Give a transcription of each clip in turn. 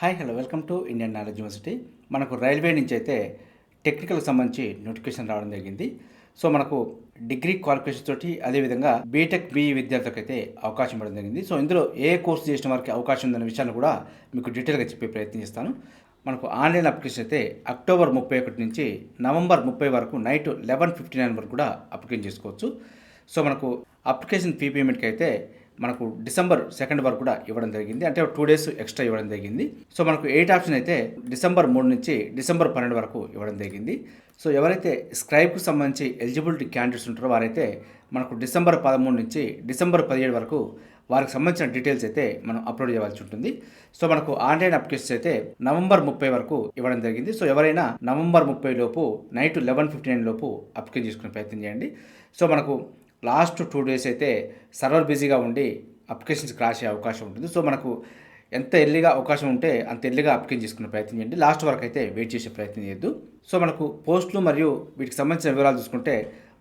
Hi hello welcome to Indian knowledge university. మనకు railway నుంచి అయితే టెక్నికల్కి సంబంధించి నోటిఫికేషన్ రావడం జరిగింది. సో మనకు డిగ్రీ క్వాలిఫికేషన్ తోటి అదేవిధంగా బీటెక్ బీఈ విద్యార్థులకు అయితే అవకాశం ఇవ్వడం జరిగింది. సో ఇందులో ఏ కోర్సు చేసిన వారికి అవకాశం ఉందనే విషయాన్ని కూడా మీకు డీటెయిల్గా చెప్పే ప్రయత్నం చేస్తాను. మనకు ఆన్లైన్ అప్లికేషన్ అయితే అక్టోబర్ ముప్పై ఒకటి నుంచి నవంబర్ ముప్పై వరకు నైట్ లెవెన్ ఫిఫ్టీ నైన్ వరకు కూడా అప్లికేషన్ చేసుకోవచ్చు. సో మనకు అప్లికేషన్ ఫీ పేమెంట్కి అయితే మనకు డిసెంబర్ సెకండ్ వరకు కూడా ఇవ్వడం జరిగింది. అంటే టూ డేస్ ఎక్స్ట్రా ఇవ్వడం జరిగింది. సో మనకు ఎయిట్ ఆప్షన్ అయితే డిసెంబర్ మూడు నుంచి డిసెంబర్ పన్నెండు వరకు ఇవ్వడం జరిగింది. సో ఎవరైతే స్క్రైబ్కు సంబంధించి ఎలిజిబిలిటీ క్యాండిడేట్స్ ఉంటారో వారైతే మనకు డిసెంబర్ పదమూడు నుంచి డిసెంబర్ పదిహేడు వరకు వారికి సంబంధించిన డీటెయిల్స్ అయితే మనం అప్లోడ్ చేయాల్సి ఉంటుంది. సో మనకు ఆన్లైన్ అప్లికేషన్స్ అయితే నవంబర్ ముప్పై వరకు ఇవ్వడం జరిగింది. సో ఎవరైనా నవంబర్ ముప్పై లోపు నైట్ లెవెన్ ఫిఫ్టీ నైన్ లోపు అప్లికేషన్ చేసుకునే ప్రయత్నం చేయండి. సో మనకు లాస్ట్ టూ డేస్ అయితే సర్వర్ బిజీగా ఉండి అప్లికేషన్స్ క్రాష్ అయ్యే అవకాశం ఉంటుంది. సో మనకు ఎంత ఎర్లీగా అవకాశం ఉంటే అంత ఎర్లీగా అప్లికేషన్ చేసుకునే ప్రయత్నం చేయండి. లాస్ట్ వరకు అయితే వెయిట్ చేసే ప్రయత్నం చేయొద్దు. సో మనకు పోస్టులు మరియు వీటికి సంబంధించిన వివరాలు చూసుకుంటే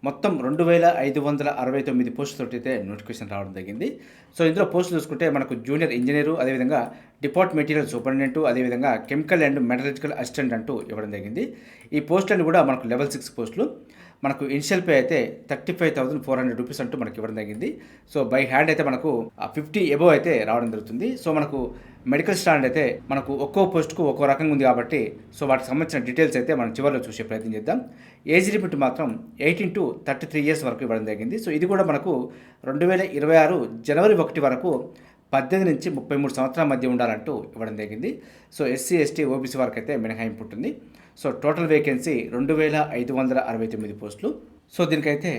మొత్తం రెండు వేల ఐదు వందల అరవై తొమ్మిది పోస్టులతో అయితే నోటిఫికేషన్ రావడం జరిగింది. సో ఇందులో పోస్టులు చూసుకుంటే మనకు జూనియర్ ఇంజనీరు అదేవిధంగా డిపార్ట్ మెటీరియల్ సూపరింటెండెంట్ అదేవిధంగా కెమికల్ అండ్ మెటలజికల్ అసిస్టెంట్ అంటూ ఇవ్వడం జరిగింది. ఈ పోస్టులన్నీ కూడా మనకు లెవెల్ సిక్స్ పోస్టులు. మనకు ఇనిషియల్ పే అయితే thirty five thousand four hundred rupees అంటూ మనకి ఇవ్వడం జరిగింది. సో బై హ్యాండ్ అయితే మనకు ఫిఫ్టీ ఎబో అయితే రావడం జరుగుతుంది. సో మనకు మెడికల్ స్టాండ్ అయితే మనకు ఒక్కో పోస్ట్కు ఒక్కో రకంగా ఉంది కాబట్టి సో వాటికి సంబంధించిన డీటెయిల్స్ అయితే మనం చివరిలో చూసే ప్రయత్నం చేద్దాం. ఏజ్ లిమిట్ మాత్రం eighteen to thirty three years వరకు ఇవ్వడం జరిగింది. సో ఇది కూడా మనకు రెండు వేల ఇరవై ఆరు జనవరి ఒకటి వరకు పద్దెనిమిది నుంచి ముప్పై మూడు సంవత్సరాల మధ్య ఉండాలంటూ ఇవ్వడం జరిగింది. సో ఎస్సీ ఎస్టీ ఓబీసీ వరకు అయితే మినహాయింపు ఉంటుంది. సో టోటల్ వేకెన్సీ రెండు వేల ఐదు వందల అరవై తొమ్మిది పోస్టులు. సో దీనికైతే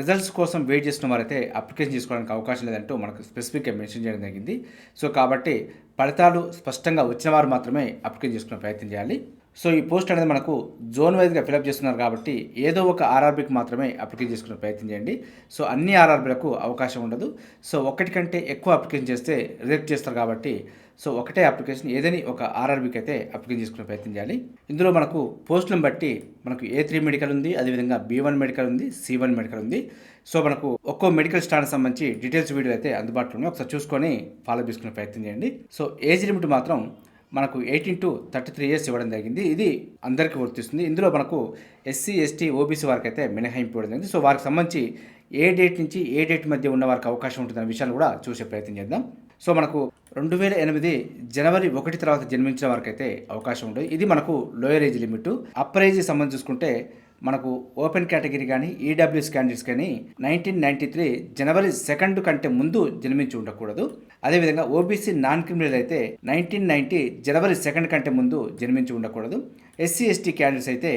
రిజల్ట్స్ కోసం వెయిట్ చేసిన వారైతే అప్లికేషన్ చేసుకోవడానికి అవకాశం లేదంటూ మనకు స్పెసిఫిక్గా మెన్షన్ చేయడం జరిగింది. సో కాబట్టి ఫలితాలు స్పష్టంగా వచ్చిన వారు మాత్రమే అప్లికేషన్ చేసుకునే ప్రయత్నం చేయాలి. సో ఈ పోస్ట్ అనేది మనకు జోన్ వైజ్గా ఫిలప్ చేస్తున్నారు కాబట్టి ఏదో ఒక ఆర్ఆర్బీకి మాత్రమే అప్లికేషన్ చేసుకునే ప్రయత్నం చేయండి. సో అన్ని ఆర్ఆర్బీలకు అవకాశం ఉండదు. సో ఒకటి కంటే ఎక్కువ అప్లికేషన్ చేస్తే రిజెక్ట్ చేస్తారు కాబట్టి సో ఒకటే అప్లికేషన్ ఏదని ఒక ఆర్ఆర్బీకి అయితే అప్లికేషన్ చేసుకునే ప్రయత్నం చేయాలి. ఇందులో మనకు పోస్టులను బట్టి మనకు ఏ త్రీ మెడికల్ ఉంది అదేవిధంగా బీ వన్ మెడికల్ ఉంది సి వన్ మెడికల్ ఉంది. సో మనకు ఒక్కో మెడికల్ స్టాండ్ సంబంధించి డీటెయిల్స్ వీడియో అయితే అందుబాటులో ఉన్నాయి. ఒకసారి చూసుకొని ఫాలో చేసుకునే ప్రయత్నం చేయండి. సో ఏజ్ లిమిట్ మాత్రం మనకు eighteen to thirty three years ఇవ్వడం జరిగింది. ఇది అందరికీ వర్తిస్తుంది ఇందులో మనకు ఎస్సీ ఎస్టీ ఓబీసీ వారికి అయితే మినహాయింపు ఇవ్వడం జరిగింది. సో వారికి సంబంధించి ఏ డేట్ నుంచి ఏ డేట్ మధ్య ఉన్న వారికి అవకాశం ఉంటుందనే విషయాన్ని కూడా చూసే ప్రయత్నం చేద్దాం. సో మనకు రెండు వేల ఎనిమిది జనవరి ఒకటి తర్వాత జన్మించిన వారికైతే అవకాశం ఉండదు. ఇది మనకు lower age limit. Upper age సంబంధించి చూసుకుంటే మనకు ఓపెన్ కేటగిరీ కానీ ఈడబ్ల్యూఎస్ క్యాండిడేట్స్ కానీ నైన్టీన్ నైన్టీ త్రీ జనవరి సెకండ్ కంటే ముందు జన్మించి ఉండకూడదు. అదేవిధంగా ఓబీసీ నాన్ క్రిమినల్ అయితే నైన్టీన్ నైన్టీ జనవరి సెకండ్ కంటే ముందు జన్మించి ఉండకూడదు. ఎస్సీ ఎస్టీ క్యాండిడేట్స్ అయితే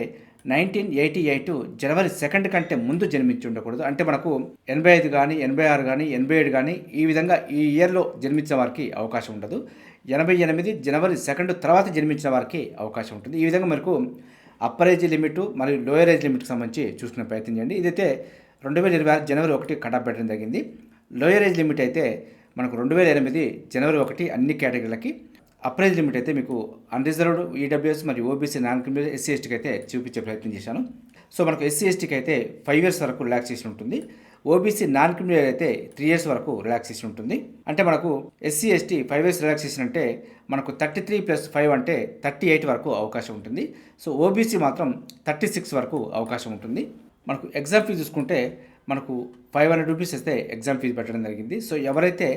నైన్టీన్ ఎయిటీ ఎయిట్ జనవరి సెకండ్ కంటే ముందు జన్మించి ఉండకూడదు అంటే మనకు ఎనభై ఐదు కానీ ఎనభై ఆరు కానీ ఎనభై ఏడు కానీ ఈ విధంగా ఈ ఇయర్లో జన్మించిన వారికి అవకాశం ఉండదు. ఎనభై ఎనిమిది జనవరి సెకండ్ తర్వాత జన్మించిన వారికి అవకాశం ఉంటుంది. ఈ విధంగా మనకు అప్పర్ ఏజ్ లిమిట్ మరియు లోయర్ ఏజ్ లిమిట్కి సంబంధించి చూసుకునే ప్రయత్నం చేయండి. ఇదైతే రెండు వేల ఇరవై ఆరు జనవరి ఒకటి కటాప్ పెట్టడం జరిగింది. లోయర్ ఏజ్ లిమిట్ అయితే మనకు రెండు వేల ఎనిమిది జనవరి ఒకటి అన్ని కేటగిరీలకి అప్రైజ్ లిమిట్ అయితే మీకు అన్రిజర్వ్డ్ ఈడబ్ల్యూఎస్ మరియు ఓబీసీ నాన్ క్రిమినల్ ఎస్సీ ఎస్టీకి అయితే చూపించే ప్రయత్నం చేశాను. సో మనకు ఎస్సీ ఎస్టీకి అయితే ఫైవ్ ఇయర్స్ వరకు రిలాక్సేషన్ ఉంటుంది. ఓబీసీ నాన్ క్రిమినల్ అయితే త్రీ ఇయర్స్ వరకు రిలాక్సేషన్ ఉంటుంది. అంటే మనకు SC ST five years relaxation అంటే మనకు థర్టీ త్రీ ప్లస్ ఫైవ్ అంటే థర్టీ ఎయిట్ వరకు అవకాశం ఉంటుంది. సో ఓబీసీ మాత్రం థర్టీ సిక్స్ వరకు అవకాశం ఉంటుంది. మనకు ఎగ్జామ్ ఫీజు చూసుకుంటే మనకు ఫైవ్ హండ్రెడ్ రూపీస్ అయితే ఎగ్జామ్ ఫీజు పెట్టడం జరిగింది. సో ఎవరైతే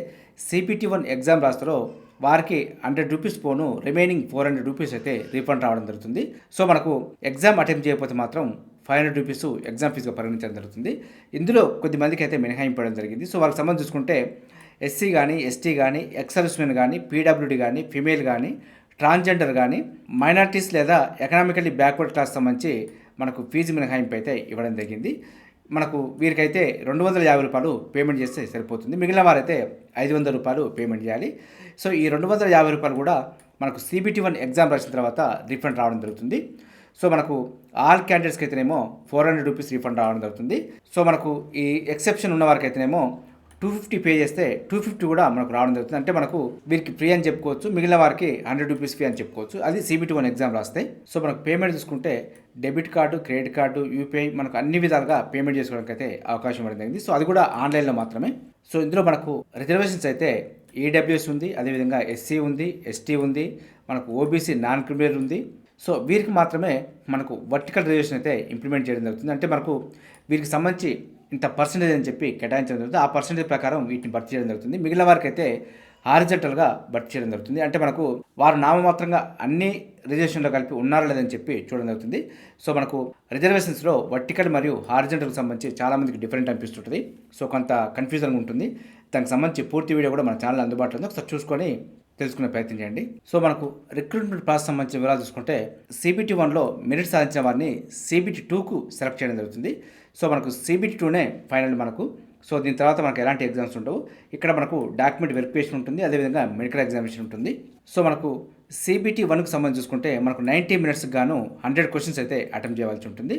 సిపిటి వన్ ఎగ్జామ్ రాస్తారో వారికి హండ్రెడ్ రూపీస్ పోను రిమైనింగ్ ఫోర్ హండ్రెడ్ రూపీస్ అయితే రీఫండ్ రావడం జరుగుతుంది. సో మనకు ఎగ్జామ్ అటెంప్ట్ చేయకపోతే మాత్రం ఫైవ్ హండ్రెడ్ రూపీస్ ఎగ్జామ్ ఫీజుగా పరిగణించడం జరుగుతుంది. ఇందులో కొద్దిమందికి అయితే మినహాయింపడం జరిగింది. సో వాళ్ళకి సంబంధించి చూసుకుంటే ఎస్సీ కానీ ఎస్టీ కానీ ఎక్సర్విస్మెన్ కానీ పీడబ్ల్యూడీ కానీ ఫిమేల్ కానీ ట్రాన్స్జెండర్ కానీ మైనార్టీస్ లేదా ఎకనామికల్లీ బ్యాక్వర్డ్ క్లాస్ సంబంధించి మనకు ఫీజు మినహాయింపు అయితే ఇవ్వడం జరిగింది. మనకు వీరికైతే రెండు వందల యాభై రూపాయలు పేమెంట్ చేస్తే సరిపోతుంది. మిగిలిన వారైతే ఐదు వందల రూపాయలు పేమెంట్ చేయాలి. సో ఈ రెండు వందల యాభై రూపాయలు కూడా మనకు సిబిటి వన్ ఎగ్జామ్ రాసిన తర్వాత రీఫండ్ రావడం జరుగుతుంది. సో మనకు ఆల్ క్యాండిడేట్స్కి అయితేనేమో ఫోర్ హండ్రెడ్ రూపీస్ రీఫండ్ రావడం జరుగుతుంది. సో మనకు ఈ ఎక్సెప్షన్ ఉన్న వారికి అయితేనేమో టూ ఫిఫ్టీ పే చేస్తే టూ ఫిఫ్టీ కూడా మనకు రావడం జరుగుతుంది. అంటే మనకు వీరికి ఫ్రీ అని చెప్పుకోవచ్చు. మిగిలిన వారికి హండ్రెడ్ రూపీస్ ఫీ అని చెప్పుకోవచ్చు. అది సిబిటి వన్ ఎగ్జామ్ రాస్తాయి సో మనకు పేమెంట్ చూసుకుంటే debit card credit card UPI మనకు అన్ని విధాలుగా పేమెంట్ చేసుకోవడానికి అయితే అవకాశం పడింది జరిగింది సో అది కూడా ఆన్లైన్లో మాత్రమే. సో ఇందులో మనకు రిజర్వేషన్స్ అయితే ఈడబ్ల్యూఎస్ ఉంది అదేవిధంగా ఎస్సీ ఉంది ఎస్టీ ఉంది మనకు ఓబీసీ నాన్ క్రిమినల్ ఉంది. సో వీరికి మాత్రమే మనకు వర్టికల్ రిజర్వేషన్ అయితే ఇంప్లిమెంట్ చేయడం జరుగుతుంది. అంటే మనకు వీరికి సంబంధించి ఇంత పర్సంటేజ్ అని చెప్పి కేటాయించడం జరుగుతుంది. ఆ పర్సంటేజ్ ప్రకారం వీటిని భర్తీ చేయడం జరుగుతుంది. మిగిలిన వారికి అయితే హారిజెంటల్గా భర్తీ చేయడం జరుగుతుంది. అంటే మనకు వారు నామమాత్రంగా అన్ని రిజర్వేషన్లో కలిపి ఉన్నారా లేదని చెప్పి చూడడం జరుగుతుంది. సో మనకు రిజర్వేషన్స్లో వర్టికల్ మరియు హారిజెంటల్కి సంబంధించి చాలామందికి డిఫరెంట్ అనిపిస్తుంటుంది. సో కొంత కన్ఫ్యూజన్గా ఉంటుంది. దానికి సంబంధించి పూర్తి వీడియో కూడా మన ఛానల్ అందుబాటులో ఉంది. ఒకసారి చూసుకొని తెలుసుకునే ప్రయత్నం చేయండి. సో మనకు రిక్రూట్మెంట్ ప్రాసెస్ సంబంధించిన వివరాలు చూసుకుంటే సిబిటి వన్లో మెరిట్ సాధించిన వారిని సిబిటి టూకు సెలెక్ట్ చేయడం జరుగుతుంది. సో మనకు సిబిటి టూనే ఫైనల్ మనకు సో దీని తర్వాత మనకు ఎలాంటి ఎగ్జామ్స్ ఉండవు. ఇక్కడ మనకు డాక్యుమెంట్ వెరిఫికేషన్ ఉంటుంది అదేవిధంగా మెడికల్ ఎగ్జామినేషన్ ఉంటుంది. సో మనకు సిబిటీ వన్కి సంబంధించి చూసుకుంటే మనకు నైంటీ మినిట్స్కి గాను హండ్రెడ్ క్వశ్చన్స్ అయితే అటెంప్ట్ చేయవలసి ఉంటుంది.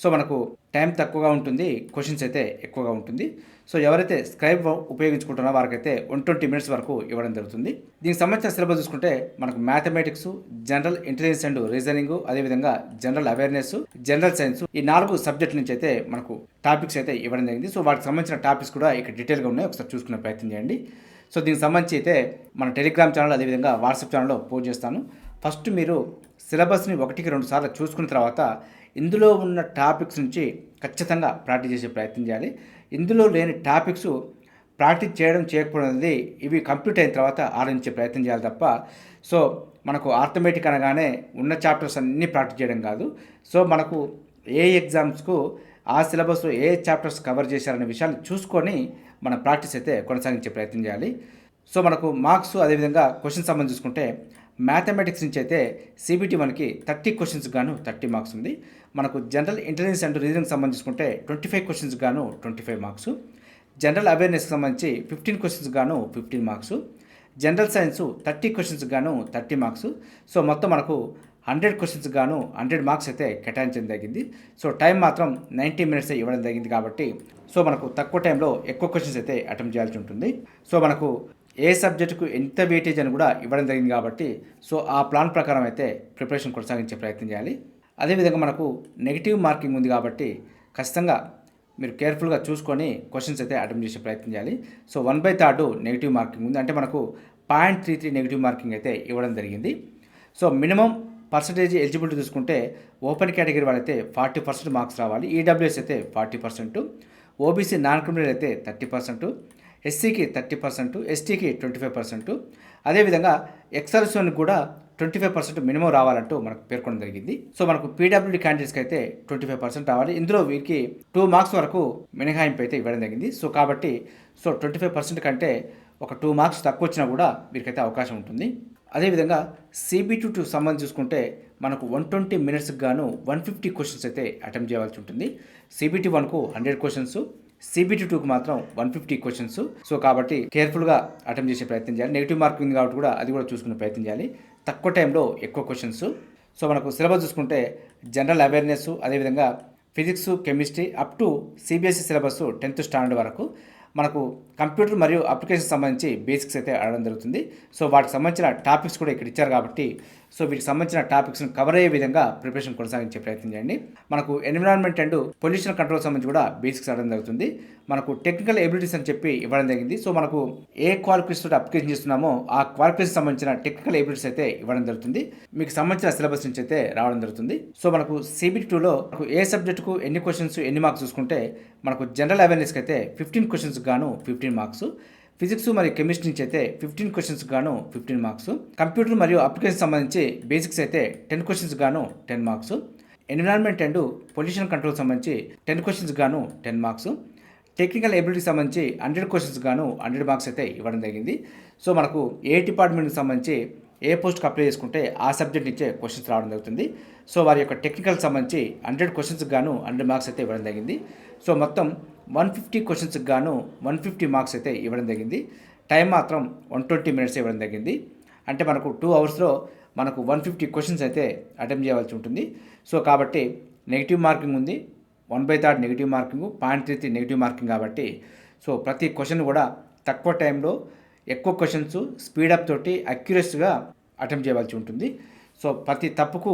సో మనకు టైం తక్కువగా ఉంటుంది క్వశ్చన్స్ అయితే ఎక్కువగా ఉంటుంది. సో ఎవరైతే స్క్రైబ్ ఉపయోగించుకుంటున్నారో వారికైతే వన్ ట్వంటీ మినిట్స్ వరకు ఇవ్వడం జరుగుతుంది. దీనికి సంబంధించిన సిలబస్ చూసుకుంటే మనకు mathematics general intelligence and reasoning అదేవిధంగా జనరల్ అవేర్నెస్ జనరల్ సైన్స్ ఈ నాలుగు సబ్జెక్ట్ నుంచి అయితే మనకు టాపిక్స్ అయితే ఇవ్వడం జరిగింది. సో వాటికి సంబంధించిన టాపిక్స్ కూడా ఇక్కడ డీటెయిల్గా ఉన్నాయి. ఒకసారి చూసుకునే ప్రయత్నం చేయండి. సో దీనికి సంబంధించి అయితే మన టెలిగ్రామ్ ఛానల్ అదేవిధంగా వాట్సాప్ ఛానల్లో పోస్ట్ చేస్తాను. ఫస్ట్ మీరు సిలబస్ని ఒకటికి రెండు సార్లు చూసుకున్న తర్వాత ఇందులో ఉన్న టాపిక్స్ నుంచి ఖచ్చితంగా ప్రాక్టీస్ చేసే ప్రయత్నం చేయాలి. ఇందులో లేని టాపిక్స్ ప్రాక్టీస్ చేయడం చేయకపోవడం అనేది ఇవి కంప్లీట్ అయిన తర్వాత ఆలోచించే ప్రయత్నం చేయాలి తప్ప సో మనకు ఆర్థమెటిక్ అనగానే ఉన్న చాప్టర్స్ అన్నీ ప్రాక్టీస్ చేయడం కాదు. సో మనకు ఏ ఎగ్జామ్స్కు ఆ సిలబస్లో ఏ చాప్టర్స్ కవర్ చేశారనే విషయాన్ని చూసుకొని మన ప్రాక్టీస్ అయితే కొనసాగించే ప్రయత్నం చేయాలి. సో మనకు మార్క్స్ అదేవిధంగా క్వశ్చన్ సంబంధించి చూసుకుంటే మ్యాథమెటిక్స్ నుంచి అయితే సిబిటి మనకి థర్టీ క్వశ్చన్స్ గాను థర్టీ మార్క్స్ ఉంది. మనకు జనరల్ ఇంటెలిజెన్స్ అండ్ రీజనింగ్ సంబంధించుకుంటే ట్వంటీ ఫైవ్ క్వశ్చన్స్ గాను ట్వంటీ ఫైవ్ మార్క్స్. జనరల్ అవేర్నెస్కి సంబంధించి ఫిఫ్టీన్ క్వశ్చన్స్ గాను fifteen marks. General science thirty questions గాను థర్టీ మార్క్స్. సో మొత్తం మనకు హండ్రెడ్ క్వశ్చన్స్ గాను హండ్రెడ్ మార్క్స్ అయితే కేటాయించడం జరిగింది. సో టైం మాత్రం నైంటీ మినిట్స్ ఇవ్వడం జరిగింది కాబట్టి సో మనకు తక్కువ టైంలో ఎక్కువ క్వశ్చన్స్ అయితే అటెంప్ట్ చేయాల్సి ఉంటుంది. సో మనకు ఏ సబ్జెక్టుకు ఎంత వెయిటేజ్ అని కూడా ఇవ్వడం జరిగింది కాబట్టి సో ఆ ప్లాన్ ప్రకారం అయితే ప్రిపరేషన్ కొనసాగించే ప్రయత్నం చేయాలి. అదేవిధంగా మనకు నెగిటివ్ మార్కింగ్ ఉంది కాబట్టి ఖచ్చితంగా మీరు కేర్ఫుల్గా చూసుకొని క్వశ్చన్స్ అయితే అటెంప్ట్ చేసే ప్రయత్నం చేయాలి. So one by third negative marking ఉంది. అంటే మనకు point three three negative marking అయితే ఇవ్వడం జరిగింది. సో మినిమం పర్సంటేజ్ ఎలిజిబిలిటీ చూసుకుంటే ఓపెన్ కేటగిరీ వాళ్ళైతే ఫార్టీ పర్సెంట్ మార్క్స్ రావాలి. ఈడబ్ల్యూఎస్ అయితే forty percent OBC non criminal అయితే థర్టీ పర్సెంట్ ఎస్సీకి థర్టీ పర్సెంట్ ఎస్టీకి ట్వంటీ ఫైవ్ పర్సెంట్. అదేవిధంగా ఎక్సర్సోన్కి కూడా ట్వంటీ ఫైవ్ పర్సెంట్ మినిమం రావాలంటూ మనకు పేర్కొనడం జరిగింది. సో మనకు పీడబ్ల్యూడీ క్యాండిడేట్స్కి అయితే ట్వంటీ ఫైవ్ పర్సెంట్ రావాలి. ఇందులో వీరికి టూ మార్క్స్ వరకు మినహాయింపు అయితే ఇవ్వడం జరిగింది. సో కాబట్టి సో ట్వంటీ ఫైవ్ పర్సెంట్ కంటే ఒక టూ మార్క్స్ తక్కువ వచ్చినా కూడా వీరికైతే అవకాశం ఉంటుంది. అదేవిధంగా సిబిటీ టు సంబంధించి చూసుకుంటే మనకు వన్ ట్వంటీ మినిట్స్కి గాను వన్ ఫిఫ్టీ క్వశ్చన్స్ అయితే అటెంప్ట్ చేయవలసి ఉంటుంది. సిబిటీ వన్కు హండ్రెడ్ క్వశ్చన్స్ సిబిటీ టూకి మాత్రం వన్ ఫిఫ్టీ క్వశ్చన్స్ సో కాబట్టి కేర్ఫుల్గా అటెంప్ట్ చేసే ప్రయత్నం చేయాలి. నెగిటివ్ మార్క్ ఉంది కాబట్టి కూడా అది కూడా చూసుకునే ప్రయత్నం చేయాలి. తక్కువ టైంలో ఎక్కువ క్వశ్చన్స్ సో మనకు సిలబస్ చూసుకుంటే జనరల్ అవేర్నెస్ అదేవిధంగా physics chemistry up to CBSE syllabus tenth standard వరకు మనకు కంప్యూటర్ మరియు అప్లికేషన్ సంబంధించి బేసిక్స్ అయితే అడగడం జరుగుతుంది. సో వాటికి సంబంధించిన టాపిక్స్ కూడా ఇక్కడ ఇచ్చారు కాబట్టి సో వీటికి సంబంధించిన టాపిక్స్ని కవర్ అయ్యే విధంగా ప్రిపరేషన్ కొనసాగించే ప్రయత్నం చేయండి. మనకు ఎన్విరాన్మెంట్ అండ్ పొల్యూషన్ కంట్రోల్ సంబంధించి కూడా బేసిక్స్ అడగడం జరుగుతుంది. మనకు టెక్నికల్ ఎబిలిటీస్ అని చెప్పి ఇవ్వడం జరిగింది. సో మనకు ఏ క్వాలిఫికేషన్ అప్లికేషన్ చేస్తున్నామో ఆ క్వాలిఫికేషన్ సంబంధించిన టెక్నికల్ ఎబిలిటీస్ అయితే ఇవ్వడం జరుగుతుంది. మీకు సంబంధించిన సిలబస్ నుంచి అయితే రావడం జరుగుతుంది. సో మనకు సిబిటి టూలో మనకు ఏ సబ్జెక్టుకు ఎన్ని క్వశ్చన్స్ ఎన్ని మార్క్స్ చూసుకుంటే మనకు జనరల్ అవేర్నెస్కి అయితే ఫిఫ్టీన్ క్వశ్చన్స్ గాను ఫిఫ్టీన్ మార్క్స్ ఫిజిక్స్ మరియు కెమిస్ట్రీ నుంచి అయితే ఫిఫ్టీన్ క్వశ్చన్స్ గాను ఫిఫ్టీన్ మార్క్స్ కంప్యూటర్ మరియు అప్లికేషన్ సంబంధించి బేసిక్స్ అయితే టెన్ క్వశ్చన్స్ గాను ten marks environment and pollution control సంబంధించి టెన్ క్వశ్చన్స్ గాను టెన్ మార్క్స్ టెక్నికల్ ఎబిలిటీ సంబంధించి హండ్రెడ్ క్వశ్చన్స్ గాను హండ్రెడ్ మార్క్స్ అయితే ఇవ్వడం జరిగింది. సో మనకు ఏ డిపార్ట్మెంట్కి సంబంధించి ఏ పోస్ట్కి అప్లై చేసుకుంటే ఆ సబ్జెక్ట్ నుంచే క్వశ్చన్స్ రావడం జరుగుతుంది. సో వారి యొక్క టెక్నికల్ సంబంధించి హండ్రెడ్ క్వశ్చన్స్కి గాను హండ్రెడ్ మార్క్స్ అయితే ఇవ్వడం జరిగింది. సో మొత్తం వన్ ఫిఫ్టీ క్వశ్చన్స్కి గాను వన్ ఫిఫ్టీ మార్క్స్ అయితే ఇవ్వడం జరిగింది. టైం మాత్రం వన్ ట్వంటీ మినిట్స్ ఇవ్వడం జరిగింది. అంటే మనకు టూ అవర్స్లో మనకు వన్ ఫిఫ్టీ క్వశ్చన్స్ అయితే అటెంప్ట్ చేయవలసి ఉంటుంది. సో కాబట్టి నెగిటివ్ మార్కింగ్ ఉంది. One by third negative marking point three three negative marking కాబట్టి సో ప్రతి క్వశ్చన్ కూడా తక్కువ టైంలో ఎక్కువ క్వశ్చన్స్ స్పీడప్ తోటి అక్యురస్గా అటెంప్ట్ చేయవలసి ఉంటుంది. సో ప్రతి తప్పుకు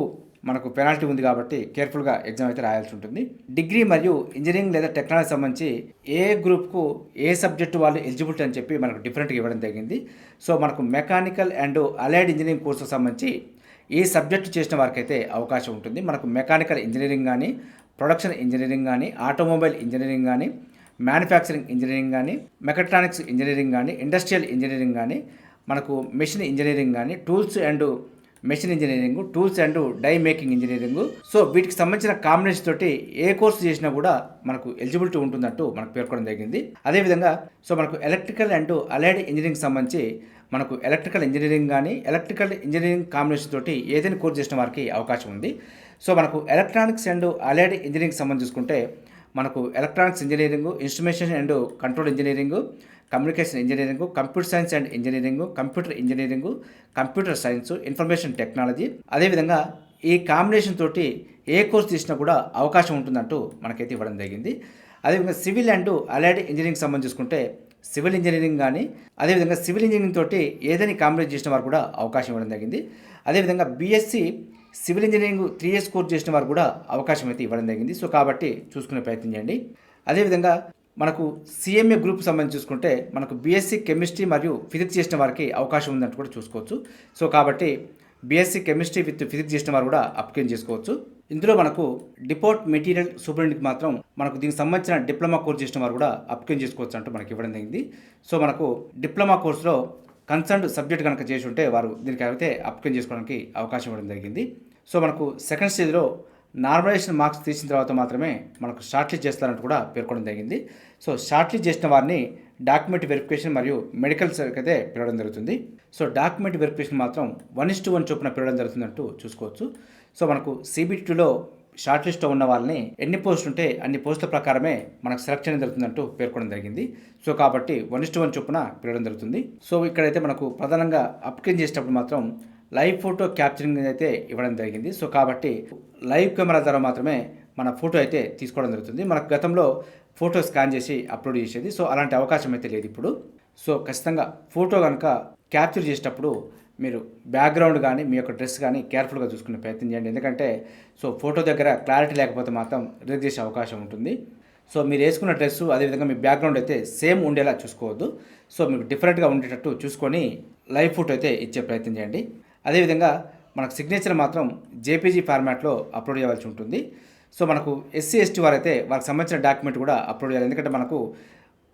మనకు పెనాల్టీ ఉంది కాబట్టి కేర్ఫుల్గా ఎగ్జామ్ అయితే రాయాల్సి ఉంటుంది. డిగ్రీ మరియు ఇంజనీరింగ్ లేదా టెక్నాలజీ సంబంధించి ఏ గ్రూప్కు ఏ సబ్జెక్టు వాళ్ళు ఎలిజిబిలిటీ అని చెప్పి మనకు డిఫరెంట్గా ఇవ్వడం జరిగింది. సో మనకు మెకానికల్ అండ్ అలైడ్ ఇంజనీరింగ్ కోర్సుకు సంబంధించి ఈ సబ్జెక్టు చేసిన వారికి అయితే అవకాశం ఉంటుంది. మనకు మెకానికల్ ఇంజనీరింగ్ కానీ ప్రొడక్షన్ ఇంజనీరింగ్ కానీ ఆటోమొబైల్ ఇంజనీరింగ్ కానీ మ్యానుఫ్యాక్చరింగ్ ఇంజనీరింగ్ కానీ మెకట్రానిక్స్ ఇంజనీరింగ్ కానీ ఇండస్ట్రియల్ ఇంజనీరింగ్ కానీ మనకు మెషిన్ ఇంజనీరింగ్ కానీ tools and machine engineering tools and die making engineering. So వీటికి సంబంధించిన కాంబినేషన్ తోటి ఏ కోర్సు చేసినా కూడా మనకు ఎలిజిబిలిటీ ఉంటుందంటూ మనకు పేర్కొనడం జరిగింది. అదేవిధంగా సో మనకు ఎలక్ట్రికల్ అండ్ అలైడ్ ఇంజనీరింగ్ సంబంధించి మనకు ఎలక్ట్రికల్ ఇంజనీరింగ్ కానీ ఎలక్ట్రికల్ ఇంజనీరింగ్ కాంబినేషన్ తోటి ఏదైనా కోర్సు చేసిన వారికి అవకాశం ఉంది. సో మనకు ఎలక్ట్రానిక్స్ అండ్ అలైడ్ ఇంజనీరింగ్ సంబంధించి చూసుకుంటే మనకు electronics engineering instrumentation and control engineering communication engineering computer science and engineering computer engineering computer science information technology. అదేవిధంగా ఈ కాంబినేషన్ తోటి ఏ కోర్స్ తీసినా కూడా అవకాశం ఉంటుందంటూ మనకైతే ఇవ్వడం జరిగింది. అదేవిధంగా సివిల్ అండ్ అలైడ్ ఇంజనీరింగ్ సంబంధించి చూసుకుంటే సివిల్ ఇంజనీరింగ్ కానీ అదేవిధంగా సివిల్ ఇంజనీరింగ్ తోటి ఏదైనా కాంబినేట్ చేసిన వారు కూడా అవకాశం ఇవ్వడం జరిగింది. అదేవిధంగా BSc civil engineering three years course చేసిన వారు కూడా అవకాశం అయితే ఇవ్వడం జరిగింది. సో కాబట్టి చూసుకునే ప్రయత్నం చేయండి. అదేవిధంగా మనకు సిఎంఏ గ్రూప్ సంబంధించి చూసుకుంటే మనకు బీఎస్సీ కెమిస్ట్రీ మరియు ఫిజిక్స్ చేసిన వారికి అవకాశం ఉందంటూ కూడా చూసుకోవచ్చు. సో కాబట్టి బీఎస్సీ కెమిస్ట్రీ విత్ ఫిజిక్స్ చేసిన వారు కూడా అప్లికేషన్ చేసుకోవచ్చు. ఇందులో మనకు డిపోర్ట్ మెటీరియల్ సూపరింటెండెంట్కి మాత్రం మనకు దీనికి సంబంధించిన డిప్లొమా కోర్స్ చేసిన వారు కూడా అప్లికేషన్ చేసుకోవచ్చు అంటూ మనకి ఇవ్వడం జరిగింది. సో మనకు డిప్లొమా కోర్సులో కన్సర్న్డ్ సబ్జెక్ట్ కనుక చేసి ఉంటే వారు దీనికి అయితే అప్లికేషన్ చేసుకోవడానికి అవకాశం ఇవ్వడం జరిగింది. సో మనకు సెకండ్ స్టేజ్లో నార్మలైజేషన్ మార్క్స్ తీసిన తర్వాత మాత్రమే మనకు షార్ట్లిస్ట్ చేస్తారని కూడా పేర్కొనడం జరిగింది. సో షార్ట్లిస్ట్ చేసిన వారిని డాక్యుమెంట్ వెరిఫికేషన్ మరియు మెడికల్ అయితే పిలవడం జరుగుతుంది. సో డాక్యుమెంట్ వెరిఫికేషన్ మాత్రం వన్ ఇస్ టు వన్ చొప్పున పిలవడం జరుగుతుందంటూ చూసుకోవచ్చు. సో మనకు సిబిటీలో షార్ట్ లిస్ట్లో ఉన్న వాళ్ళని ఎన్ని పోస్టులు ఉంటే అన్ని పోస్టుల ప్రకారమే మనకు సెలక్షన్ జరుగుతుందంటూ పేర్కొనడం జరిగింది. సో కాబట్టి వన్ ఇస్ టు వన్ చొప్పున పిలవడం జరుగుతుంది. సో ఇక్కడైతే మనకు ప్రధానంగా అప్కెన్ చేసేటప్పుడు మాత్రం లైవ్ ఫోటో క్యాప్చరింగ్ అయితే ఇవ్వడం జరిగింది. సో కాబట్టి లైవ్ కెమెరా ద్వారా మాత్రమే మన ఫోటో అయితే తీసుకోవడం జరుగుతుంది. మనకు గతంలో ఫోటో స్కాన్ చేసి అప్లోడ్ చేసేది. సో అలాంటి అవకాశం అయితే లేదు ఇప్పుడు. సో ఖచ్చితంగా ఫోటో కనుక క్యాప్చర్ చేసేటప్పుడు మీరు బ్యాక్గ్రౌండ్ కానీ మీ యొక్క డ్రెస్ కానీ కేర్ఫుల్గా చూసుకునే ప్రయత్నం చేయండి. ఎందుకంటే సో ఫోటో దగ్గర క్లారిటీ లేకపోతే మాత్రం రిజెక్ట్ చేసే అవకాశం ఉంటుంది. సో మీరు వేసుకున్న డ్రెస్సు అదేవిధంగా మీ బ్యాక్గ్రౌండ్ అయితే సేమ్ ఉండేలా చూసుకోవద్దు. సో మీకు డిఫరెంట్గా ఉండేటట్టు చూసుకొని లైవ్ ఫోటో అయితే ఇచ్చే ప్రయత్నం చేయండి. అదేవిధంగా మనకు సిగ్నేచర్ మాత్రం జేపీజీ ఫార్మాట్లో అప్లోడ్ చేయవలసి ఉంటుంది. సో మనకు ఎస్సీ ఎస్టీ వారైతే వారికి సంబంధించిన డాక్యుమెంట్ కూడా అప్లోడ్ చేయాలి. ఎందుకంటే మనకు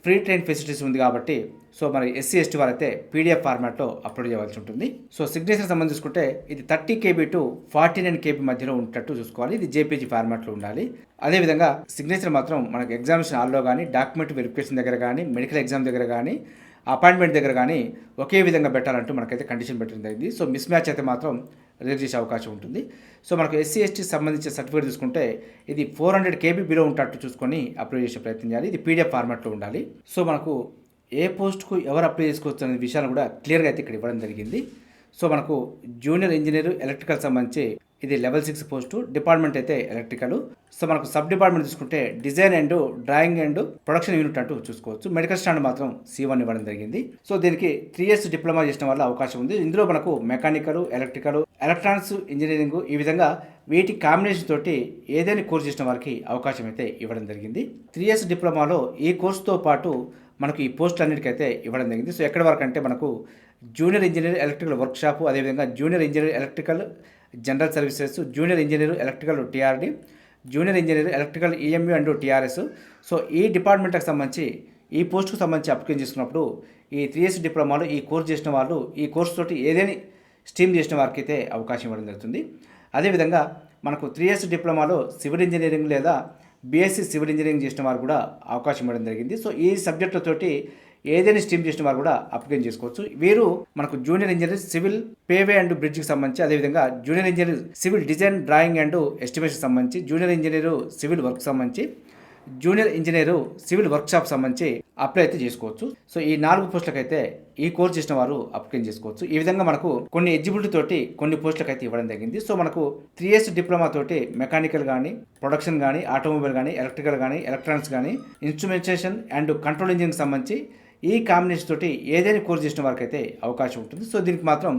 ఫ్రీ ట్రైన్ ఫెసిలిటీస్ ఉంది కాబట్టి సో మరి ఎస్సీ ఎస్టీ వారైతే పీడిఎఫ్ ఫార్మాట్లో అప్లోడ్ చేయవలసి ఉంటుంది. సో సిగ్నేచర్ సంబంధించి చూసుకుంటే ఇది thirty KB to forty nine KB మధ్యలో ఉండేటట్టు చూసుకోవాలి. ఇది జేపీజీ ఫార్మాట్లో ఉండాలి. అదేవిధంగా సిగ్నేచర్ మాత్రం మనకు ఎగ్జామినేషన్ హాల్లో కానీ డాక్యుమెంట్ వెరిఫికేషన్ దగ్గర కానీ మెడికల్ ఎగ్జామ్ దగ్గర కానీ అపాయింట్మెంట్ దగ్గర కానీ ఒకే విధంగా పెట్టాలంటూ మనకైతే కండిషన్ పెట్టడం జరిగింది. సో మిస్ మ్యాచ్ అయితే మాత్రం రిజెక్ట్ చేసే అవకాశం ఉంటుంది. సో మనకు ఎస్సీ ఎస్టీ సంబంధించిన సర్టిఫికేట్ తీసుకుంటే ఇది ఫోర్ హండ్రెడ్ కేబీ బిలో ఉంటట్టు చూసుకొని అప్లై చేసే ప్రయత్నం చేయాలి. ఇది పీడిఎఫ్ ఫార్మాట్లో ఉండాలి. సో మనకు ఏ పోస్ట్కు ఎవరు అప్లై చేసుకోవచ్చు అనే విషయాలు కూడా క్లియర్గా అయితే ఇక్కడ ఇవ్వడం జరిగింది. సో మనకు జూనియర్ ఇంజనీర్ ఎలక్ట్రికల్ సంబంధించి ఇది లెవెల్ సిక్స్ పోస్టు డిపార్ట్మెంట్ అయితే ఎలక్ట్రికల్. సో మనకు సబ్ డిపార్ట్మెంట్ చూసుకుంటే design and drawing and production unit అంటూ చూసుకోవచ్చు. మెడికల్ స్టాండ్ మాత్రం సి వన్ ఇవ్వడం జరిగింది. సో దీనికి త్రీ ఇయర్స్ డిప్లొమా చేసిన వల్ల అవకాశం ఉంది. ఇందులో మనకు మెకానికల్ ఎలక్ట్రికల్ ఎలక్ట్రానిక్స్ ఇంజనీరింగ్ ఈ విధంగా వీటి కాంబినేషన్ తోటి ఏదైనా కోర్స్ చేసిన వారికి అవకాశం అయితే ఇవ్వడం జరిగింది. త్రీ ఇయర్స్ డిప్లొమాలో ఈ కోర్సుతో పాటు మనకు ఈ పోస్ట్ అన్నిటికైతే ఇవ్వడం జరిగింది. సో ఎక్కడి వరకు అంటే మనకు జూనియర్ ఇంజనీర్ ఎలక్ట్రికల్ వర్క్షాప్ అదేవిధంగా junior engineer electrical general services junior engineer electrical TRD junior engineer electrical EMU and TRS. So ఈ డిపార్ట్మెంట్కి సంబంధించి ఈ పోస్టుకు సంబంధించి అప్లికేషన్ చేసుకున్నప్పుడు ఈ త్రీ ఇయర్స్ డిప్లొమాలో ఈ కోర్స్ చేసిన వాళ్ళు ఈ కోర్స్ తోటి ఏదైనా స్ట్రీమ్ చేసిన వారికి అయితే అవకాశం ఇవ్వడం జరుగుతుంది. అదేవిధంగా మనకు త్రీ ఇయర్స్ డిప్లొమాలో సివిల్ ఇంజనీరింగ్ లేదా బీఎస్సీ సివిల్ ఇంజనీరింగ్ చేసిన వారు కూడా అవకాశం ఇవ్వడం జరిగింది. సో ఈ సబ్జెక్టులతోటి ఏదైనా స్ట్రీమ్ చేసిన వారు కూడా అప్లికేషన్ చేసుకోవచ్చు. వీరు మనకు junior engineer civil P way and బ్రిడ్జ్కి సంబంధించి అదేవిధంగా junior engineer civil design drawing and estimation సంబంధించి జూనియర్ ఇంజనీర్ సివిల్ వర్క్ సంబంధించి జూనియర్ ఇంజనీరు సివిల్ వర్క్షాప్ సంబంధించి అప్లై అయితే చేసుకోవచ్చు. సో ఈ నాలుగు పోస్టులకు అయితే ఈ కోర్స్ చేసిన వారు అప్లికేషన్ చేసుకోవచ్చు. ఈ విధంగా మనకు కొన్ని ఎలిజిబిలిటీ తోటి కొన్ని పోస్టులకు అయితే ఇవ్వడం జరిగింది. సో మనకు త్రీ ఇయర్స్ డిప్లొమా తోటి మెకానికల్ కానీ ప్రొడక్షన్ కానీ ఆటోమొబైల్ కానీ ఎలక్ట్రికల్ కానీ ఎలక్ట్రానిక్స్ కానీ ఇన్స్ట్రుమెంటేషన్ అండ్ కంట్రోల్ ఇంజిన్ సంబంధించి ఈ కాంబినేషన్ తోటి ఏదైనా కోర్స్ చేసిన వారికి అయితే అవకాశం ఉంటుంది. సో దీనికి మాత్రం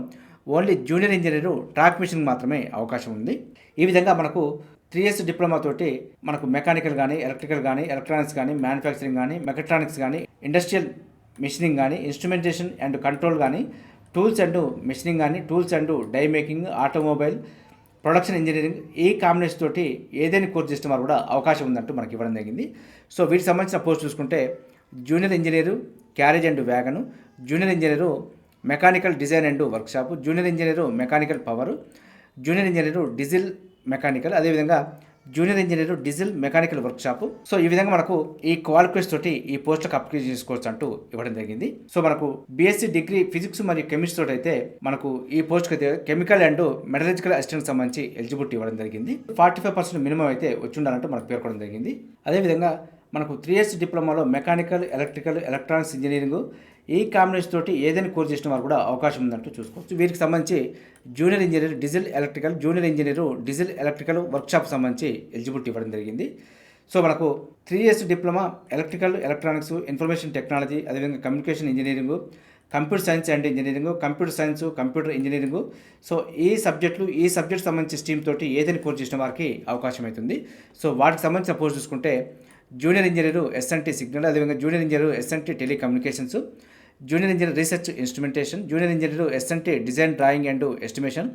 only junior engineer track machine మాత్రమే అవకాశం ఉంది. ఈ విధంగా మనకు త్రీ ఇయర్స్ డిప్లొమా తోటి మనకు మెకానికల్ కానీ ఎలక్ట్రికల్ కానీ ఎలక్ట్రానిక్స్ కానీ మ్యానుఫ్యాక్చరింగ్ కానీ మెకట్రానిక్స్ కానీ ఇండస్ట్రియల్ మిషనింగ్ కానీ ఇన్స్ట్రుమెంటేషన్ అండ్ కంట్రోల్ కానీ టూల్స్ అండ్ మిషనింగ్ కానీ tools and die making automobile production engineering ఈ కాంబినేషన్ తోటి ఏదైనా కోర్స్ చేసిన వారు కూడా అవకాశం ఉందంటూ మనకి ఇవ్వడం జరిగింది. సో వీటికి సంబంధించిన పోస్ట్ చూసుకుంటే junior engineer carriage and wagon junior engineer mechanical design and workshop junior engineer mechanical power junior engineer diesel mechanical అదేవిధంగా junior engineer diesel mechanical workshop so ఈ విధంగా మనకు ఈ క్వాలిఫికేషన్ తోటి ఈ పోస్టులకు అప్లికేషన్ చేసుకోవచ్చు అంటూ ఇవ్వడం జరిగింది. సో మనకు బీఎస్సీ డిగ్రీ ఫిజిక్స్ మరియు కెమిస్ట్రీ తోటి అయితే మనకు ఈ పోస్ట్కి అయితే కెమికల్ అండ్ మెటలజికల్ అసిస్టెంట్ సంబంధించి ఎలిజిబిలిటీ ఇవ్వడం జరిగింది. ఫార్టీ ఫైవ్ పర్సెంట్ మినిమం అయితే వచ్చి ఉండాలంటూ మనకు పేర్కొనడం జరిగింది. అదేవిధంగా మనకు త్రీ ఇయర్స్ డిప్లొమాలో మెకానికల్ ఎలక్ట్రికల్ ఎలక్ట్రానిక్స్ ఇంజనీరింగ్ ఈ కాంబినేషన్ తోటి ఏదైనా కోర్స్ చేసిన వారు కూడా అవకాశం ఉందంటూ చూసుకోవచ్చు. వీరికి సంబంధించి junior engineer diesel electrical junior engineer diesel electrical workshop సంబంధించి ఎలిజిబిలిటీ ఇవ్వడం జరిగింది. సో మనకు three years diploma electrical electronics information technology అదేవిధంగా communication engineering computer science and engineering computer science computer engineering so ఈ సబ్జెక్టులు ఈ సబ్జెక్ట్ సంబంధించిన స్ట్రీమ్ తోటి ఏదైనా కోర్స్ చేసిన వారికి అవకాశం అవుతుంది. సో వాటికి సంబంధించిన పోస్ట్ చూసుకుంటే జూనియర్ ఇంజనీరు ఎస్ఎన్టీ సిగ్నల్ అదేవిధంగా junior engineer SNT telecommunications junior engineer research instrumentation junior engineer SNT design drawing and estimation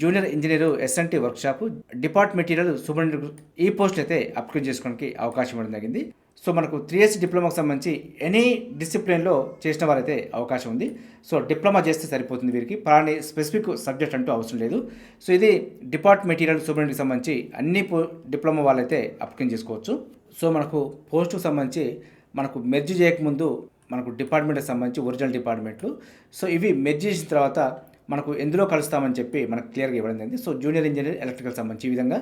junior engineer SNT workshop depot material superintendent ఈ పోస్ట్ అయితే అప్లై చేసుకోవడానికి అవకాశం ఇవ్వడం జరిగింది. సో మనకు త్రీ ఇయర్స్ డిప్లొమాకి సంబంధించి any డిసిప్లిన్లో చేసిన వారైతే అవకాశం ఉంది. సో డిప్లొమా చేస్తే సరిపోతుంది వీరికి. పలాని స్పెసిఫిక్ సబ్జెక్ట్ అంటూ అవసరం లేదు. సో ఇది డిపార్ట్ మెటీరియల్ సూపరింటెండెంట్కి సంబంధించి అన్ని పో డిప్లొమా వాళ్ళైతే అప్లికేషన్ చేసుకోవచ్చు. సో మనకు పోస్టుకు సంబంధించి మనకు మెర్జ్ చేయకముందు మనకు డిపార్ట్మెంట్కి సంబంధించి ఒరిజినల్ డిపార్ట్మెంట్లు. సో ఇవి మెర్జ్ చేసిన తర్వాత మనకు ఎందులో కలుస్తామని చెప్పి మనకు క్లియర్గా ఇవ్వడం జరిగింది. సో జూనియర్ ఇంజనీర్ ఎలక్ట్రికల్ సంబంధించి ఈ విధంగా.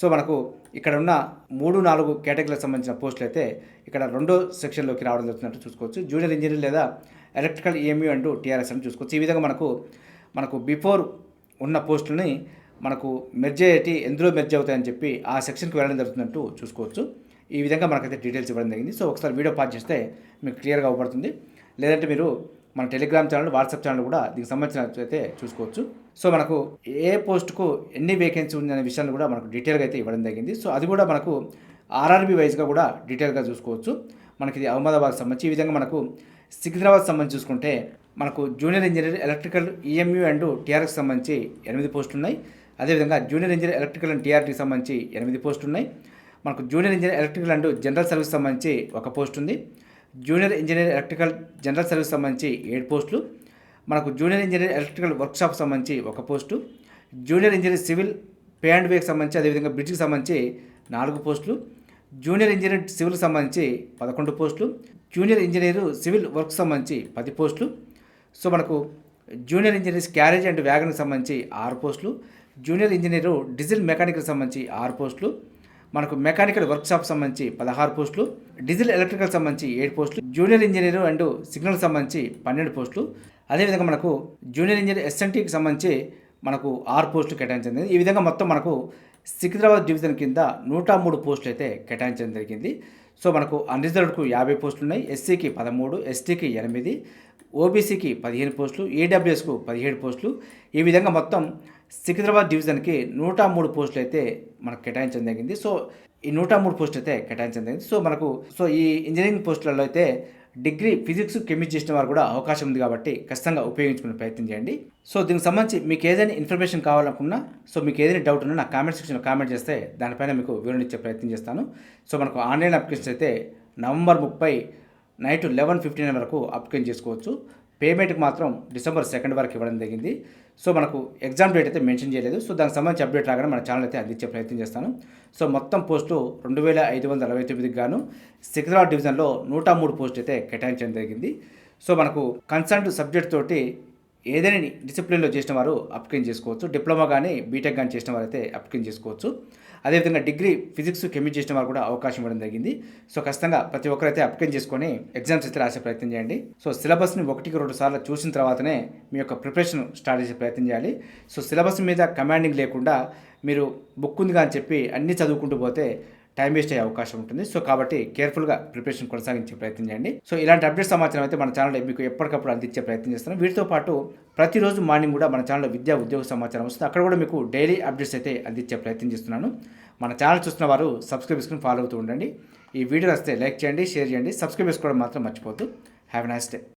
సో మనకు ఇక్కడ ఉన్న మూడు నాలుగు కేటగిరీలకు సంబంధించిన పోస్టులు అయితే ఇక్కడ రెండో సెక్షన్లోకి రావడం జరుగుతున్నట్టు చూసుకోవచ్చు. జూనియర్ ఇంజనీర్ లేదా ఎలక్ట్రికల్ ఈఎంయూ అండ్ టీఆర్ఎస్ అని చూసుకోవచ్చు. ఈ విధంగా మనకు మనకు బిఫోర్ ఉన్న పోస్టులని మనకు మెర్జ్ అయ్యేటి ఎందులో మెర్జ్ అవుతాయని చెప్పి ఆ సెక్షన్కి వెళ్ళడం జరుగుతున్నట్టు చూసుకోవచ్చు. ఈ విధంగా మనకైతే డీటెయిల్స్ ఇవ్వడం జరిగింది. సో ఒకసారి వీడియో పాస్ చేస్తే మీకు క్లియర్గా అవపడుతుంది లేదంటే మీరు మన టెలిగ్రామ్ ఛానల్ వాట్సాప్ ఛానల్ కూడా దీనికి సంబంధించిన అయితే చూసుకోవచ్చు. సో మనకు ఏ పోస్ట్కు ఎన్ని వేకెన్సీ ఉంది అనే విషయాన్ని కూడా మనకు డీటెయిల్గా అయితే ఇవ్వడం జరిగింది. సో అది కూడా మనకు ఆర్ఆర్బీ వైజ్గా కూడా డీటెయిల్గా చూసుకోవచ్చు. మనకి ఇది అహ్మదాబాద్ సంబంధించి ఈ విధంగా మనకు సికింద్రాబాద్ సంబంధించి చూసుకుంటే మనకు junior engineer electrical EMU and TRS సంబంధించి ఎనిమిది పోస్టులు ఉన్నాయి అదేవిధంగా జూనియర్ ఇంజనీర్ ఎలక్ట్రికల్ అండ్ టీఆర్టీకి సంబంధించి ఎనిమిది పోస్టులు ఉన్నాయి మనకు junior engineer electrical and general service సంబంధించి ఒక పోస్ట్ ఉంది. Junior engineer electrical general service సంబంధించి ఏడు పోస్టులు. మనకు జూనియర్ ఇంజనీర్ ఎలక్ట్రికల్ వర్క్షాప్ సంబంధించి ఒక post. Junior engineer civil P and వేకి సంబంధించి అదేవిధంగా బ్రిడ్జ్కి సంబంధించి నాలుగు పోస్టులు. జూనియర్ ఇంజనీర్ సివిల్కి సంబంధించి పదకొండు పోస్టులు. జూనియర్ ఇంజనీర్ సివిల్ వర్క్ సంబంధించి పది పోస్టులు. సో మనకు జూనియర్ ఇంజనీర్స్ క్యారేజ్ అండ్ వ్యాగన్కి సంబంధించి ఆరు పోస్టులు. జూనియర్ ఇంజనీరు డీజిల్ మెకానికల్ సంబంధించి ఆరు పోస్టులు. మనకు మెకానికల్ వర్క్షాప్ సంబంధించి పదహారు పోస్టులు డీజిల్ ఎలక్ట్రికల్ సంబంధించి ఏడు పోస్టులు జూనియర్ ఇంజనీర్ అండ్ సిగ్నల్ సంబంధించి పన్నెండు పోస్టులు. అదేవిధంగా మనకు జూనియర్ ఇంజనీర్ ఎస్ఎన్టీకి సంబంధించి మనకు ఆరు పోస్టులు కేటాయించింది ఈ విధంగా మొత్తం మనకు సికింద్రాబాద్ డివిజన్ కింద నూట మూడు పోస్టులు అయితే కేటాయించడం జరిగింది. సో మనకు అన్రిజర్వ్డ్కు యాభై పోస్టులు ఉన్నాయి. ఎస్సీకి పదమూడు ఎస్టీకి ఎనిమిది ఓబీసీకి పదిహేను పోస్టులు ఏడబ్ల్యూఎస్కు పదిహేడు పోస్టులు. ఈ విధంగా మొత్తం సికింద్రాబాద్ డివిజన్కి నూట మూడు పోస్టులు అయితే మనకు కేటాయించడం జరిగింది. సో ఈ నూట మూడు పోస్టులు అయితే కేటాయించడం జరిగింది. సో మనకు సో ఈ ఇంజనీరింగ్ పోస్టులలో అయితే డిగ్రీ ఫిజిక్స్ కెమిస్ట్రీ చేసిన వారు కూడా అవకాశం ఉంది కాబట్టి ఖచ్చితంగా ఉపయోగించుకునే ప్రయత్నం చేయండి. సో దీనికి సంబంధించి మీకు ఏదైనా ఇన్ఫర్మేషన్ కావాలనుకున్నా సో మీకు ఏదైనా డౌట్ ఉన్నా నా కామెంట్ సెక్షన్లో కామెంట్ చేస్తే దానిపైన మీకు వివరణ ఇచ్చే ప్రయత్నం చేస్తాను. సో మనకు ఆన్లైన్ అప్లికేషన్ అయితే నవంబర్ ముప్పై నైట్ లెవెన్ ఫిఫ్టీన్ వరకు అప్లికేషన్ చేసుకోవచ్చు. పేమెంట్కి మాత్రం డిసెంబర్ సెకండ్ వరకు ఇవ్వడం జరిగింది. సో మనకు ఎగ్జామ్ డేట్ అయితే మెన్షన్ చేయలేదు. సో దానికి సంబంధించి అప్డేట్ రాగానే మన ఛానల్ అయితే అందించే ప్రయత్నం చేస్తాను. సో మొత్తం పోస్టు రెండు వేల ఐదు వందల అరవై తొమ్మిదికి గాను సికింద్రాబాద్ డివిజన్లో నూట మూడు పోస్ట్ అయితే కేటాయించడం జరిగింది. సో మనకు కన్సల్ట్ సబ్జెక్ట్ తోటి ఏదైనా డిసిప్లిన్లో చేసిన వారు అప్లికేషన్ చేసుకోవచ్చు. డిప్లొమా కానీ బీటెక్ కానీ చేసిన వారు అయితే అప్లికేషన్ చేసుకోవచ్చు. అదేవిధంగా డిగ్రీ ఫిజిక్స్ కెమిస్ట్రీ చేసిన వారు కూడా అవకాశం ఇవ్వడం జరిగింది. సో ఖచ్చితంగా ప్రతి ఒక్కరైతే అప్లికేషన్ చేసుకొని ఎగ్జామ్స్ అయితే రాసే ప్రయత్నం చేయండి. సో సిలబస్ని ఒకటికి రెండు సార్లు చూసిన తర్వాతనే మీ యొక్క ప్రిపరేషన్ స్టార్ట్ చేసే ప్రయత్నం చేయాలి. సో సిలబస్ మీద కమాండింగ్ లేకుండా మీరు బుక్ ఉంది అని చెప్పి అన్నీ చదువుకుంటూ పోతే టైం వేస్ట్ అయ్యే అవకాశం ఉంటుంది. సో కాబట్టి కేర్ఫుల్గా ప్రిపరేషన్ కొనసాగించే ప్రయత్నం చేయండి. సో ఇలాంటి అప్డేట్ సమాచారం అయితే మన ఛానల్లో మీకు ఎప్పటికప్పుడు అందించే ప్రయత్నం చేస్తున్నాం. వీటితో పాటు ప్రతిరోజు మార్నింగ్ కూడా మన ఛానల్లో విద్యా ఉద్యోగ సమాచారం వస్తుంది. అక్కడ కూడా మీకు డైలీ అప్డేట్స్ అయితే అందించే ప్రయత్నం చేస్తున్నాను. మన ఛానల్ చూస్తున్న వారు సబ్స్క్రైబ్ చేసుకుని ఫాలో అవుతూ ఉండండి. ఈ వీడియో వస్తే లైక్ చేయండి షేర్ చేయండి. సబ్స్క్రైబ్ చేసుకోవడం మాత్రం మర్చిపోద్దు హ్యావ్ నైస్ డే.